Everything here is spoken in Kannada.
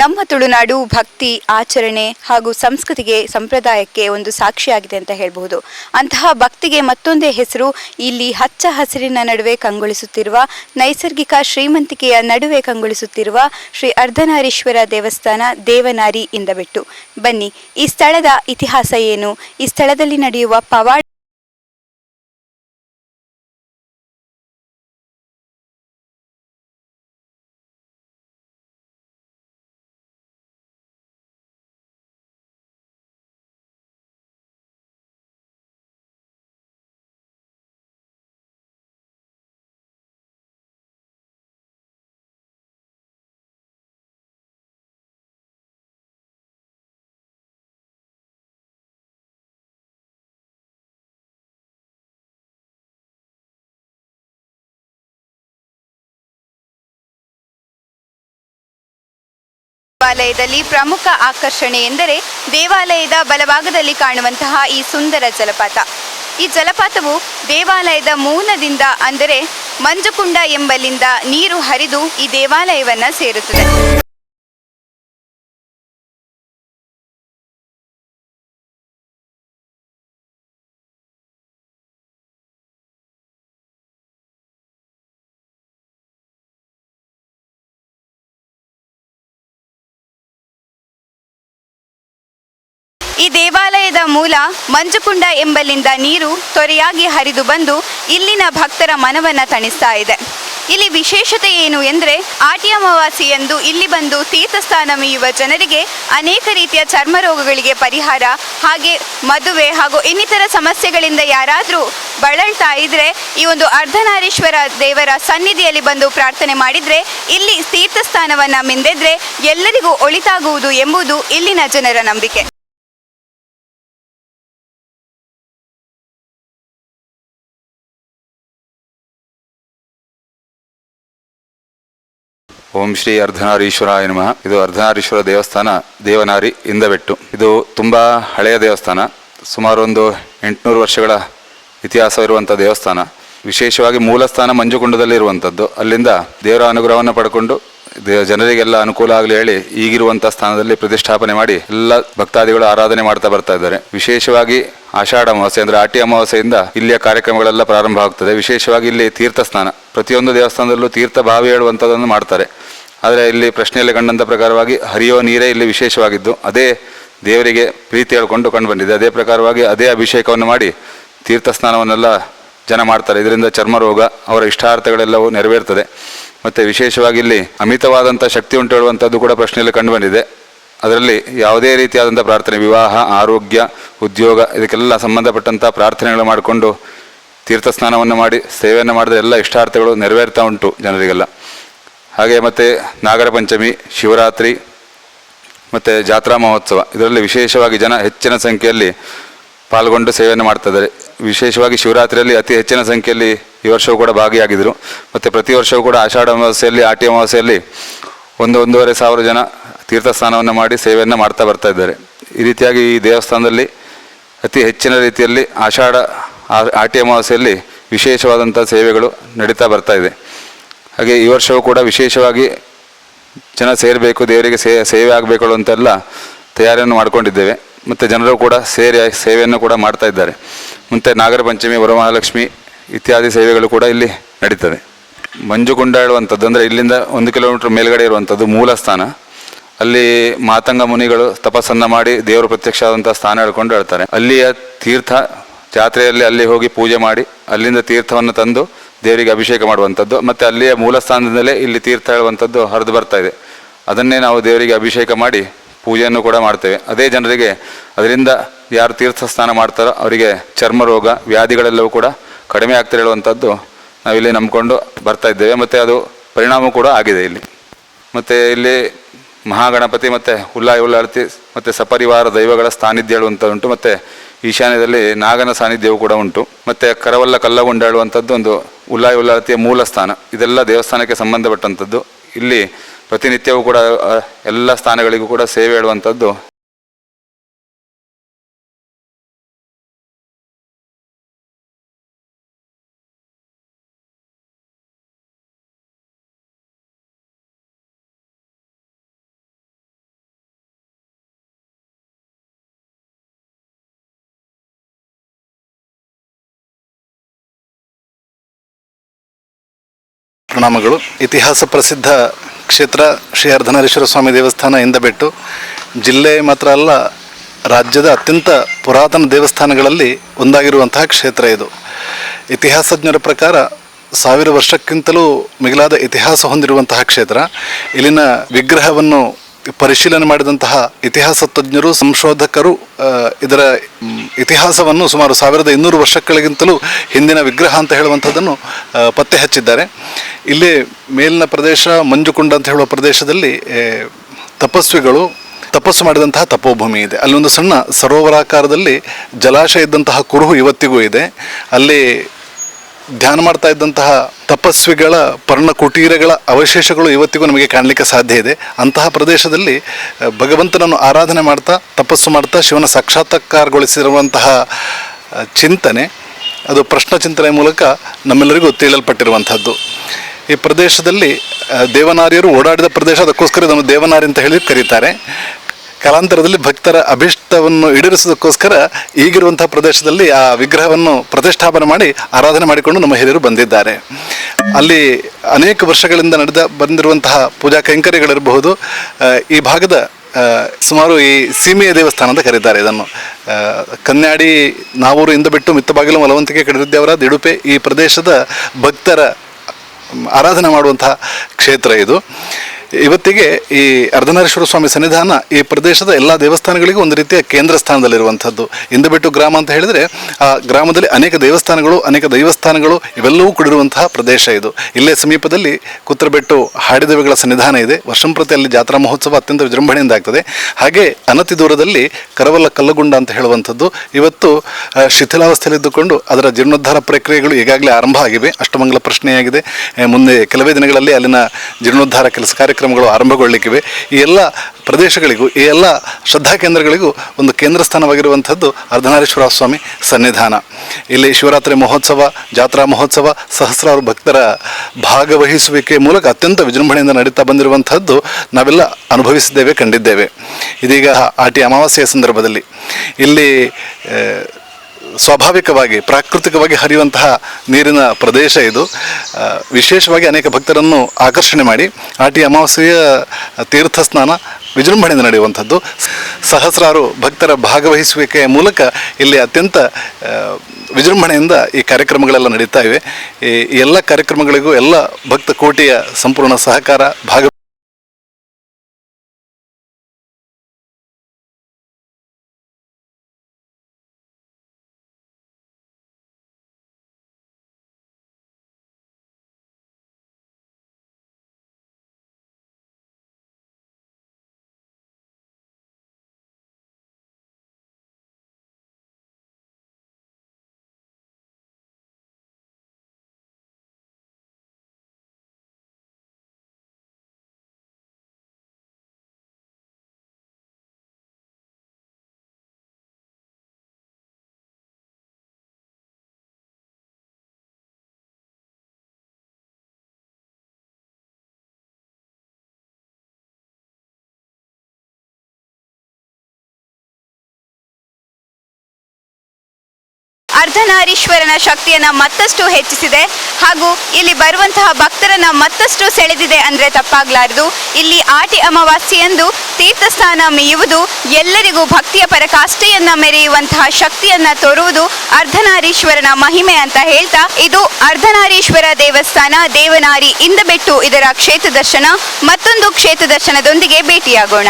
ನಮ್ಮ ತುಳುನಾಡು ಭಕ್ತಿ, ಆಚರಣೆ ಹಾಗೂ ಸಂಸ್ಕೃತಿಗೆ, ಸಂಪ್ರದಾಯಕ್ಕೆ ಒಂದು ಸಾಕ್ಷಿಯಾಗಿದೆ ಅಂತ ಹೇಳಬಹುದು. ಅಂತಹ ಭಕ್ತಿಗೆ ಮತ್ತೊಂದೇ ಹೆಸರು ಇಲ್ಲಿ ಹಚ್ಚ ಹಸಿರಿನ ನಡುವೆ ಕಂಗೊಳಿಸುತ್ತಿರುವ, ನೈಸರ್ಗಿಕ ಶ್ರೀಮಂತಿಕೆಯ ನಡುವೆ ಕಂಗೊಳಿಸುತ್ತಿರುವ ಶ್ರೀ ಅರ್ಧನಾರೀಶ್ವರ ದೇವಸ್ಥಾನ ದೇವನಾರಿ ಇಂದ ಬಿಟ್ಟು ಬನ್ನಿ, ಈ ಸ್ಥಳದ ಇತಿಹಾಸ ಏನು? ಈ ಸ್ಥಳದಲ್ಲಿ ನಡೆಯುವ ಪವಾಡ ದೇವಾಲಯದಲ್ಲಿ ಪ್ರಮುಖ ಆಕರ್ಷಣೆ ಎಂದರೆ ದೇವಾಲಯದ ಬಲಭಾಗದಲ್ಲಿ ಕಾಣುವಂತಹ ಈ ಸುಂದರ ಜಲಪಾತ. ಈ ಜಲಪಾತವು ದೇವಾಲಯದ ಮೂಲದಿಂದ ಅಂದರೆ ಮಂಜುಕುಂಡ ಎಂಬಲ್ಲಿಂದ ನೀರು ಹರಿದು ಈ ದೇವಾಲಯವನ್ನ ಸೇರುತ್ತದೆ. ಈ ದೇವಾಲಯದ ಮೂಲ ಮಂಜುಕುಂಡ ಎಂಬಲ್ಲಿಂದ ನೀರು ತೊರೆಯಾಗಿ ಹರಿದು ಬಂದು ಇಲ್ಲಿನ ಭಕ್ತರ ಮನವನ್ನ ತಣಿಸ್ತಾ ಇದೆ. ಇಲ್ಲಿ ವಿಶೇಷತೆ ಏನು ಎಂದರೆ ಆಟಿ ಅಮಾವಾಸ್ಯೆಯಂದು ಇಲ್ಲಿ ಬಂದು ತೀರ್ಥಸ್ಥಾನ ಮೀಯುವ ಜನರಿಗೆ ಅನೇಕ ರೀತಿಯ ಚರ್ಮ ರೋಗಗಳಿಗೆ ಪರಿಹಾರ ಹಾಗೆ ಮದುವೆ ಹಾಗೂ ಇನ್ನಿತರ ಸಮಸ್ಯೆಗಳಿಂದ ಯಾರಾದರೂ ಬಳಲ್ತಾ ಇದ್ರೆ ಈ ಒಂದು ಅರ್ಧನಾರೀಶ್ವರ ದೇವರ ಸನ್ನಿಧಿಯಲ್ಲಿ ಬಂದು ಪ್ರಾರ್ಥನೆ ಮಾಡಿದರೆ ಇಲ್ಲಿ ತೀರ್ಥಸ್ಥಾನವನ್ನು ಮಿಂದೆದ್ರೆ ಎಲ್ಲರಿಗೂ ಒಳಿತಾಗುವುದು ಎಂಬುದು ಇಲ್ಲಿನ ಜನರ ನಂಬಿಕೆ. ಓಂ ಶ್ರೀ ಅರ್ಧನಾರೀಶ್ವರಾಯ ನಮಃ. ಇದು ಅರ್ಧನಾರೀಶ್ವರ ದೇವಸ್ಥಾನ, ದೇವನಾರಿ ಇಂದಬೆಟ್ಟು. ಇದು ತುಂಬ ಹಳೆಯ ದೇವಸ್ಥಾನ. ಸುಮಾರು ಒಂದು ಎಂಟುನೂರು ವರ್ಷಗಳ ಇತಿಹಾಸವಿರುವಂಥ ದೇವಸ್ಥಾನ. ವಿಶೇಷವಾಗಿ ಮೂಲ ಸ್ಥಾನ ಮಂಜುಕುಂಡದಲ್ಲಿ ಇರುವಂಥದ್ದು ಅಲ್ಲಿಂದ ದೇವರ ಅನುಗ್ರಹವನ್ನು ಪಡ್ಕೊಂಡು ಜನರಿಗೆಲ್ಲ ಅನುಕೂಲ ಆಗಲಿ ಹೇಳಿ ಈಗಿರುವಂಥ ಸ್ಥಾನದಲ್ಲಿ ಪ್ರತಿಷ್ಠಾಪನೆ ಮಾಡಿ ಎಲ್ಲ ಭಕ್ತಾದಿಗಳು ಆರಾಧನೆ ಮಾಡ್ತಾ ಬರ್ತಾ ಇದ್ದಾರೆ. ವಿಶೇಷವಾಗಿ ಆಷಾಢ ಅಮಾವಾಸ್ಯೆ ಅಂದರೆ ಆಟಿ ಅಮಾವಾಸ್ಯೆಯಿಂದ ಇಲ್ಲಿಯ ಕಾರ್ಯಕ್ರಮಗಳೆಲ್ಲ ಪ್ರಾರಂಭ ಆಗ್ತದೆ. ವಿಶೇಷವಾಗಿ ಇಲ್ಲಿ ತೀರ್ಥ ಸ್ನಾನ ಪ್ರತಿಯೊಂದು ದೇವಸ್ಥಾನದಲ್ಲೂ ತೀರ್ಥ ಬಾವಿ ಹೇಳುವಂಥದ್ದನ್ನು ಮಾಡ್ತಾರೆ. ಆದರೆ ಇಲ್ಲಿ ಪ್ರಶ್ನೆಯಲ್ಲಿ ಕಂಡಂಥ ಪ್ರಕಾರವಾಗಿ ಹರಿಯುವ ನೀರೇ ಇಲ್ಲಿ ವಿಶೇಷವಾಗಿದ್ದು, ಅದೇ ದೇವರಿಗೆ ಪ್ರೀತಿ ಹೇಳ್ಕೊಂಡು ಕಂಡು ಬಂದಿದೆ. ಅದೇ ಪ್ರಕಾರವಾಗಿ ಅದೇ ಅಭಿಷೇಕವನ್ನು ಮಾಡಿ ತೀರ್ಥ ಸ್ನಾನವನ್ನೆಲ್ಲ ಜನ ಮಾಡ್ತಾರೆ. ಇದರಿಂದ ಚರ್ಮ ರೋಗ ಅವರ ಇಷ್ಟಾರ್ಥಗಳೆಲ್ಲವೂ ನೆರವೇರ್ತದೆ. ಮತ್ತು ವಿಶೇಷವಾಗಿ ಇಲ್ಲಿ ಅಮಿತವಾದಂಥ ಶಕ್ತಿ ಉಂಟು ಹೇಳುವಂಥದ್ದು ಕೂಡ ಪ್ರಶ್ನೆಯಲ್ಲಿ ಕಂಡು ಬಂದಿದೆ. ಅದರಲ್ಲಿ ಯಾವುದೇ ರೀತಿಯಾದಂಥ ಪ್ರಾರ್ಥನೆ, ವಿವಾಹ, ಆರೋಗ್ಯ, ಉದ್ಯೋಗ, ಇದಕ್ಕೆಲ್ಲ ಸಂಬಂಧಪಟ್ಟಂಥ ಪ್ರಾರ್ಥನೆಗಳು ಮಾಡಿಕೊಂಡು ತೀರ್ಥ ಸ್ನಾನವನ್ನು ಮಾಡಿ ಸೇವೆಯನ್ನು ಮಾಡಿದ್ರೆ ಎಲ್ಲ ಇಷ್ಟಾರ್ಥಗಳು ನೆರವೇರ್ತಾ ಉಂಟು ಜನರಿಗೆಲ್ಲ. ಹಾಗೆ ಮತ್ತು ನಾಗರ ಪಂಚಮಿ, ಶಿವರಾತ್ರಿ, ಮತ್ತು ಜಾತ್ರಾ ಮಹೋತ್ಸವ. ಇದರಲ್ಲಿ ವಿಶೇಷವಾಗಿ ಜನ ಹೆಚ್ಚಿನ ಸಂಖ್ಯೆಯಲ್ಲಿ ಪಾಲ್ಗೊಂಡು ಸೇವೆಯನ್ನು ಮಾಡ್ತಿದ್ದಾರೆ. ವಿಶೇಷವಾಗಿ ಶಿವರಾತ್ರಿಯಲ್ಲಿ ಅತಿ ಹೆಚ್ಚಿನ ಸಂಖ್ಯೆಯಲ್ಲಿ ಈ ವರ್ಷವೂ ಕೂಡ ಭಾಗಿಯಾಗಿದ್ದರು. ಮತ್ತು ಪ್ರತಿ ವರ್ಷವೂ ಕೂಡ ಆಷಾಢ ಅಮಾವಾಸ್ಯೆಯಲ್ಲಿ, ಆಟಿ ಅಮಾವಾಸ್ಯೆಯಲ್ಲಿ ಒಂದು ಒಂದೂವರೆ ಸಾವಿರ ಜನ ತೀರ್ಥಸ್ಥಾನವನ್ನು ಮಾಡಿ ಸೇವೆಯನ್ನು ಮಾಡ್ತಾ ಬರ್ತಾ ಇದ್ದಾರೆ. ಈ ರೀತಿಯಾಗಿ ಈ ದೇವಸ್ಥಾನದಲ್ಲಿ ಅತಿ ಹೆಚ್ಚಿನ ರೀತಿಯಲ್ಲಿ ಆಷಾಢ ಆಟಿ ಅಮಾವಾಸ್ಯೆಯಲ್ಲಿ ವಿಶೇಷವಾದಂಥ ಸೇವೆಗಳು ನಡೀತಾ ಬರ್ತಾ ಇದೆ. ಹಾಗೆ ಈ ವರ್ಷವೂ ಕೂಡ ವಿಶೇಷವಾಗಿ ಜನ ಸೇರಬೇಕು, ದೇವರಿಗೆ ಸೇ, ಸೇವೆ ಆಗಬೇಕು ಅಂತೆಲ್ಲ ತಯಾರಿಯನ್ನು ಮಾಡಿಕೊಂಡಿದ್ದೇವೆ. ಮತ್ತು ಜನರು ಕೂಡ ಸೇರಿ, ಸೇವೆಯನ್ನು ಕೂಡ ಮಾಡ್ತಾ ಇದ್ದಾರೆ. ಮತ್ತು ನಾಗರ ಪಂಚಮಿ ವರಮಹಾಲಕ್ಷ್ಮಿ ಇತ್ಯಾದಿ ಸೇವೆಗಳು ಕೂಡ ಇಲ್ಲಿ ನಡೀತದೆ ಮಂಜುಗುಂಡ ಹೇಳುವಂಥದ್ದು ಅಂದರೆ ಇಲ್ಲಿಂದ ಒಂದು ಕಿಲೋಮೀಟರ್ ಮೇಲ್ಗಡೆ ಇರುವಂಥದ್ದು ಮೂಲ ಸ್ಥಾನ. ಅಲ್ಲಿ ಮಾತಂಗ ಮುನಿಗಳು ತಪಸ್ಸನ್ನು ಮಾಡಿ ದೇವರು ಪ್ರತ್ಯಕ್ಷ ಆದಂಥ ಸ್ಥಾನ ಹೇಳ್ಕೊಂಡು ಹೇಳ್ತಾರೆ. ಅಲ್ಲಿಯ ತೀರ್ಥ ಜಾತ್ರೆಯಲ್ಲಿ ಅಲ್ಲಿ ಹೋಗಿ ಪೂಜೆ ಮಾಡಿ, ಅಲ್ಲಿಂದ ತೀರ್ಥವನ್ನು ತಂದು ದೇವರಿಗೆ ಅಭಿಷೇಕ ಮಾಡುವಂಥದ್ದು, ಮತ್ತು ಅಲ್ಲಿಯ ಮೂಲ ಸ್ಥಾನದಿಂದಲೇ ಇಲ್ಲಿ ತೀರ್ಥ ಹೇಳುವಂಥದ್ದು ಹರಿದು ಬರ್ತಾ ಇದೆ. ಅದನ್ನೇ ನಾವು ದೇವರಿಗೆ ಅಭಿಷೇಕ ಮಾಡಿ ಪೂಜೆಯನ್ನು ಕೂಡ ಮಾಡ್ತೇವೆ. ಅದೇ ಜನರಿಗೆ ಅದರಿಂದ ಯಾರು ತೀರ್ಥ ಸ್ನಾನ ಮಾಡ್ತಾರೋ ಅವರಿಗೆ ಚರ್ಮ ರೋಗ, ವ್ಯಾಧಿಗಳೆಲ್ಲವೂ ಕೂಡ ಕಡಿಮೆ ಆಗ್ತಾ ಹೇಳುವಂಥದ್ದು ನಾವಿಲ್ಲಿ ನಂಬಿಕೊಂಡು ಬರ್ತಾ ಇದ್ದೇವೆ. ಮತ್ತು ಅದು ಪರಿಣಾಮ ಕೂಡ ಆಗಿದೆ ಇಲ್ಲಿ. ಮತ್ತು ಇಲ್ಲಿ ಮಹಾಗಣಪತಿ ಮತ್ತು ಉಲ್ಲಾಯ ಉಲ್ಲಾರತಿ ಮತ್ತು ಸಪರಿವಾರ ದೈವಗಳ ಸಾನ್ನಿಧ್ಯ ಹೇಳುವಂಥ ಉಂಟು. ಮತ್ತು ಈಶಾನ್ಯದಲ್ಲಿ ನಾಗನ ಸಾನ್ನಿಧ್ಯವೂ ಕೂಡ ಉಂಟು. ಮತ್ತು ಕರವಲ್ಲ ಕಲ್ಲಗೊಂಡ ಹೇಳುವಂಥದ್ದು ಒಂದು ಉಲ್ಲಾಯ ಉಲ್ಲಾಲತಿಯ ಮೂಲ ಸ್ಥಾನ. ಇದೆಲ್ಲ ದೇವಸ್ಥಾನಕ್ಕೆ ಸಂಬಂಧಪಟ್ಟಂಥದ್ದು. ಇಲ್ಲಿ ಪ್ರತಿನಿತ್ಯವೂ ಕೂಡ ಎಲ್ಲ ಸ್ಥಾನಗಳಿಗೂ ಕೂಡ ಸೇವೆ ಹೇಳುವಂಥದ್ದು ಪ್ರಣಾಮಗಳು. ಇತಿಹಾಸ ಪ್ರಸಿದ್ಧ ಕ್ಷೇತ್ರ ಶ್ರೀ ಅರ್ಧನಾರೇಶ್ವರ ಸ್ವಾಮಿ ದೇವಸ್ಥಾನ ಇಂದಬೆಟ್ಟು ಜಿಲ್ಲೆ ಮಾತ್ರ ಅಲ್ಲ, ರಾಜ್ಯದ ಅತ್ಯಂತ ಪುರಾತನ ದೇವಸ್ಥಾನಗಳಲ್ಲಿ ಒಂದಾಗಿರುವಂತಹ ಕ್ಷೇತ್ರ ಇದು. ಇತಿಹಾಸಜ್ಞರ ಪ್ರಕಾರ ಸಾವಿರ ವರ್ಷಕ್ಕಿಂತಲೂ ಮಿಗಿಲಾದ ಇತಿಹಾಸ ಹೊಂದಿರುವಂತಹ ಕ್ಷೇತ್ರ. ಇಲ್ಲಿನ ವಿಗ್ರಹವನ್ನು ಪರಿಶೀಲನೆ ಮಾಡಿದಂತಹ ಇತಿಹಾಸ ತಜ್ಞರು, ಸಂಶೋಧಕರು ಇದರ ಇತಿಹಾಸವನ್ನು ಸುಮಾರು ಸಾವಿರದ ಇನ್ನೂರು ವರ್ಷಗಳಿಗಿಂತಲೂ ಹಿಂದಿನ ವಿಗ್ರಹ ಅಂತ ಹೇಳುವಂಥದ್ದನ್ನು ಪತ್ತೆ ಹಚ್ಚಿದ್ದಾರೆ. ಇಲ್ಲಿ ಮೇಲಿನ ಪ್ರದೇಶ, ಮಂಜುಕುಂಡ ಅಂತ ಹೇಳುವ ಪ್ರದೇಶದಲ್ಲಿ ತಪಸ್ವಿಗಳು ತಪಸ್ಸು ಮಾಡಿದಂತಹ ತಪೋಭೂಮಿ ಇದೆ. ಅಲ್ಲಿ ಒಂದು ಸಣ್ಣ ಸರೋವರಾಕಾರದಲ್ಲಿ ಜಲಾಶಯ ಇದ್ದಂತಹ ಕುರುಹು ಇವತ್ತಿಗೂ ಇದೆ. ಅಲ್ಲಿ ಧ್ಯಾನ ಮಾಡ್ತಾ ಇದ್ದಂತಹ ತಪಸ್ವಿಗಳ ಪರ್ಣ ಕುಟೀರಗಳ ಅವಶೇಷಗಳು ಇವತ್ತಿಗೂ ನಮಗೆ ಕಾಣಲಿಕ್ಕೆ ಸಾಧ್ಯ ಇದೆ. ಅಂತಹ ಪ್ರದೇಶದಲ್ಲಿ ಭಗವಂತನನ್ನು ಆರಾಧನೆ ಮಾಡ್ತಾ, ತಪಸ್ಸು ಮಾಡ್ತಾ, ಶಿವನ ಸಾಕ್ಷಾತ್ಕಾರಗೊಳಿಸಿರುವಂತಹ ಚಿಂತನೆ, ಅದು ಪ್ರಶ್ನ ಚಿಂತನೆ ಮೂಲಕ ನಮ್ಮೆಲ್ಲರಿಗೂ ತಿಳಿಯಲ್ಪಟ್ಟಿರುವಂಥದ್ದು. ಈ ಪ್ರದೇಶದಲ್ಲಿ ದೇವನಾರಿಯರು ಓಡಾಡಿದ ಪ್ರದೇಶ, ಅದಕ್ಕೋಸ್ಕರ ಇದನ್ನು ದೇವನಾರಿ ಅಂತ ಹೇಳಿ ಕರೀತಾರೆ. ಕಾಲಾಂತರದಲ್ಲಿ ಭಕ್ತರ ಅಭಿಷ್ಟವನ್ನು ಈಡೇರಿಸೋದಕ್ಕೋಸ್ಕರ ಈಗಿರುವಂತಹ ಪ್ರದೇಶದಲ್ಲಿ ಆ ವಿಗ್ರಹವನ್ನು ಪ್ರತಿಷ್ಠಾಪನೆ ಮಾಡಿ ಆರಾಧನೆ ಮಾಡಿಕೊಂಡು ನಮ್ಮ ಹಿರಿಯರು ಬಂದಿದ್ದಾರೆ. ಅಲ್ಲಿ ಅನೇಕ ವರ್ಷಗಳಿಂದ ನಡೆದ ಬಂದಿರುವಂತಹ ಪೂಜಾ ಕೈಂಕರ್ಯಗಳಿರಬಹುದು. ಈ ಭಾಗದ ಸುಮಾರು ಈ ಸೀಮೆಯ ದೇವಸ್ಥಾನ ಅಂತ ಕರೀತಾರೆ ಇದನ್ನು. ಕನ್ಯಾಡಿ ನಾವೂರು ಇಂದ ಬಿಟ್ಟು ಮಿತ್ತ ಬಾಗಿಲು ಮಲವಂತಿಕೆ ಕಡಿದಿದ್ದೇವರ ದಿಡುಪೆ ಈ ಪ್ರದೇಶದ ಭಕ್ತರ ಆರಾಧನೆ ಮಾಡುವಂತಹ ಕ್ಷೇತ್ರ ಇದು. ಇವತ್ತಿಗೆ ಈ ಅರ್ಧನಾರೇಶ್ವರ ಸ್ವಾಮಿ ಸನ್ನಿಧಾನ ಈ ಪ್ರದೇಶದ ಎಲ್ಲ ದೇವಸ್ಥಾನಗಳಿಗೂ ಒಂದು ರೀತಿಯ ಕೇಂದ್ರ ಸ್ಥಾನದಲ್ಲಿರುವಂಥದ್ದು. ಇಂದಬೆಟ್ಟು ಗ್ರಾಮ ಅಂತ ಹೇಳಿದರೆ, ಆ ಗ್ರಾಮದಲ್ಲಿ ಅನೇಕ ದೇವಸ್ಥಾನಗಳು, ಅನೇಕ ದೈವಸ್ಥಾನಗಳು ಇವೆಲ್ಲವೂ ಕೂಡಿರುವಂತಹ ಪ್ರದೇಶ ಇದು. ಇಲ್ಲೇ ಸಮೀಪದಲ್ಲಿ ಕುತ್ರಬೆಟ್ಟು ಹಾಡಿದೇವಿಗಳ ಸನ್ನಿಧಾನ ಇದೆ. ವರ್ಷಂಪ್ರತಿ ಅಲ್ಲಿ ಜಾತ್ರಾ ಮಹೋತ್ಸವ ಅತ್ಯಂತ ವಿಜೃಂಭಣೆಯಿಂದ ಆಗ್ತದೆ. ಹಾಗೆ ಅನತಿ ದೂರದಲ್ಲಿ ಕರವಲ್ಲ ಕಲ್ಲಗುಂಡ ಅಂತ ಹೇಳುವಂಥದ್ದು. ಇವತ್ತು ಶಿಥಿಲಾವಸ್ಥೆಯಲ್ಲಿದ್ದುಕೊಂಡು ಅದರ ಜೀರ್ಣೋದ್ಧಾರ ಪ್ರಕ್ರಿಯೆಗಳು ಈಗಾಗಲೇ ಆರಂಭ ಆಗಿವೆ. ಅಷ್ಟಮಂಗಲ ಪ್ರಶ್ನೆಯಾಗಿದೆ. ಮುಂದೆ ಕೆಲವೇ ದಿನಗಳಲ್ಲಿ ಅಲ್ಲಿನ ಜೀರ್ಣೋದ್ಧಾರ ಕೆಲಸ ಕಾರ್ಯಕ್ರಮಗಳು ಆರಂಭಗೊಳ್ಳಲಿಕ್ಕಿವೆ ಈ ಎಲ್ಲ ಪ್ರದೇಶಗಳಿಗೂ, ಈ ಎಲ್ಲ ಶ್ರದ್ಧಾ ಕೇಂದ್ರಗಳಿಗೂ ಒಂದು ಕೇಂದ್ರ ಸ್ಥಾನವಾಗಿರುವಂಥದ್ದು ಅರ್ಧನಾರೇಶ್ವರ ಸ್ವಾಮಿ ಸನ್ನಿಧಾನ. ಇಲ್ಲಿ ಶಿವರಾತ್ರಿ ಮಹೋತ್ಸವ, ಜಾತ್ರಾ ಮಹೋತ್ಸವ, ಸಹಸ್ರಾರು ಭಕ್ತರ ಭಾಗವಹಿಸುವಿಕೆ ಮೂಲಕ ಅತ್ಯಂತ ವಿಜೃಂಭಣೆಯಿಂದ ನಡೀತಾ ಬಂದಿರುವಂಥದ್ದು ನಾವೆಲ್ಲ ಅನುಭವಿಸಿದ್ದೇವೆ, ಕಂಡಿದ್ದೇವೆ. ಇದೀಗ ಆಟಿ ಅಮಾವಾಸ್ಯೆಯ ಸಂದರ್ಭದಲ್ಲಿ. ಇಲ್ಲಿ ಸ್ವಾಭಾವಿಕವಾಗಿ, ಪ್ರಾಕೃತಿಕವಾಗಿ ಹರಿಯುವಂತಹ ನೀರಿನ ಪ್ರದೇಶ ಇದು. ವಿಶೇಷವಾಗಿ ಅನೇಕ ಭಕ್ತರನ್ನು ಆಕರ್ಷಣೆ ಮಾಡಿ, ಆಟಿ ಅಮಾವಾಸ್ಯೆಯ ತೀರ್ಥ ಸ್ನಾನ ವಿಜೃಂಭಣೆಯಿಂದ ನಡೆಯುವಂಥದ್ದು. ಸಹಸ್ರಾರು ಭಕ್ತರ ಭಾಗವಹಿಸುವಿಕೆಯ ಮೂಲಕ ಇಲ್ಲಿ ಅತ್ಯಂತ ವಿಜೃಂಭಣೆಯಿಂದ ಈ ಕಾರ್ಯಕ್ರಮಗಳೆಲ್ಲ ನಡೀತಾ ಇವೆ. ಈ ಎಲ್ಲ ಕಾರ್ಯಕ್ರಮಗಳಿಗೂ ಎಲ್ಲ ಭಕ್ತ ಕೋಟಿಯ ಸಂಪೂರ್ಣ ಸಹಕಾರ, ಭಾಗ ಅರ್ಧನಾರೀಶ್ವರನ ಶಕ್ತಿಯನ್ನ ಮತ್ತಷ್ಟು ಹೆಚ್ಚಿಸಿದೆ ಹಾಗೂ ಇಲ್ಲಿ ಬರುವಂತಹ ಭಕ್ತರನ್ನ ಮತ್ತಷ್ಟು ಸೆಳೆದಿದೆ ಅಂದ್ರೆ ತಪ್ಪಾಗಲಾರದು. ಇಲ್ಲಿ ಆಟಿ ಅಮಾವಾಸ್ಯೆಯಂದು ತೀರ್ಥಸ್ಥಾನ ಮೇಯುವುದು ಎಲ್ಲರಿಗೂ ಭಕ್ತಿಯ ಪರಕಾಷ್ಠೆಯನ್ನು ಮೆರೆಯುವಂತಹ ಶಕ್ತಿಯನ್ನ ತೋರುವುದು ಅರ್ಧನಾರೀಶ್ವರನ ಮಹಿಮೆ ಅಂತ ಹೇಳ್ತಾ, ಇದು ಅರ್ಧನಾರೀಶ್ವರ ದೇವಸ್ಥಾನ ದೇವನಾರಿ ಇಂದಬೆಟ್ಟು ಇದರ ಕ್ಷೇತ್ರ ದರ್ಶನ ಮತ್ತೊಂದು ಕ್ಷೇತ್ರ ದರ್ಶನದೊಂದಿಗೆ ಭೇಟಿಯಾಗೋಣ.